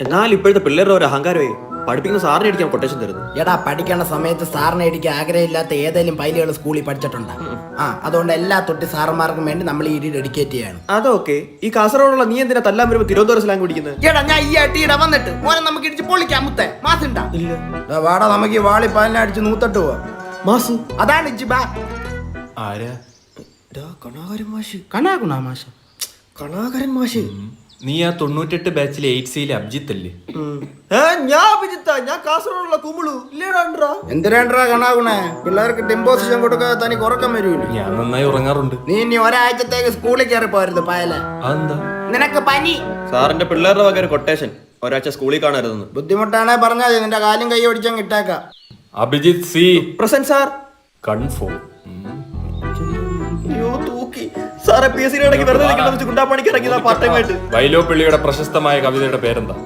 എന്നാൽ ഇപ്പോഴത്തെ പിള്ളേരുടെ ഒരു അഹങ്കാരമായി പഠിപ്പിക്കുന്ന സാറിനെ അടിക്കാൻ കൊട്ടേഷൻ തരുന്നു എടാ പഠിക്കേണ്ട സമയത്ത് സാറിനെ അടിക്കാൻ ആഗ്രഹമില്ലാത്ത ഏതെങ്കിലും പൈലുകൾ സ്കൂളിൽ പഠിച്ചിട്ടുണ്ട്? ആ അതുകൊണ്ട് എല്ലാ തൊട്ടി സാറന്മാർക്കും വേണ്ടി നമ്മൾ ഈ ഇടി ഡെഡിക്കേറ്റ് ചെയ്യാണ്. അതൊക്കെ ഈ കാസർഗോഡുള്ള നീ എന്തിനാ തല്ലാൻ വരുമ്പോ തിരുവനന്തപുരം സ്ലാങ് പിടിക്കുന്നത് എടാ ഞാൻ ഈ അട്ടിയുടെ വന്നിട്ട് മോനെ നമുക്ക് ഇടിച്ച് പൊളിക്കാം മുത്തേ. മാസുണ്ടാ? ഇല്ല. വാടാ നമുക്ക് ഈ വാളി പാലിനെ അടിച്ച് നൂത്തട്ട് പോവാ. മാസു. അതാണ് ഇജ്ജ് ബാ. ആരാ? കണാകരൻ മാഷ്. കണാകുണാ മാഷ്. കണാകരൻ മാഷ്. നീ ആ തൊണ്ണൂറ്റെട്ട് ബാച്ചിലെ എയ്റ്റ് സിയിലെ അബ്ജിത്ത് അല്ലേ? ഏ, ഞാൻ അഭിജിത്ത ഞാൻ കാസർഗോഡുള്ള കുമിളു. ഇല്ലേടാ എന്തിനാണ്ടാ കണാകുണേ? പിള്ളേർക്ക് ഡിമ്പോസിഷൻ കൊടുക്കാതെ തനിക്ക് ഉറക്കം വരൂല ഞാൻ നന്നായി ഉറങ്ങാറുണ്ട്. നീ ഇനി ഒരാഴ്ചത്തേക്ക് സ്കൂളിൽ കയറി പോരുത് പായല. അതെന്താ? നിനക്ക് പനി. സാറിന്റെ പിള്ളേരുടെ വക ഒരു കൊട്ടേഷൻ ഒരാഴ്ച സ്കൂളിൽ കാണരുതെന്ന്. ബുദ്ധിമുട്ടാണേ പറഞ്ഞാൽ നിന്റെ കാലും കൈ ഓടിച്ചാൽ ഇട്ടേക്കാം. Abhijith C. Present sir. Confirm സാറെ പി എസ് സി ഇടയ്ക്ക് വെറുതെ നിൽക്കുന്ന ഗുണ്ടാപ്പണിക്ക് ഇറങ്ങിയതാ പാർട്ട് ടൈം ആയിട്ട്. വൈലോപ്പിള്ളിയുടെ പ്രശസ്തമായ കവിതയുടെ പേരെന്താ?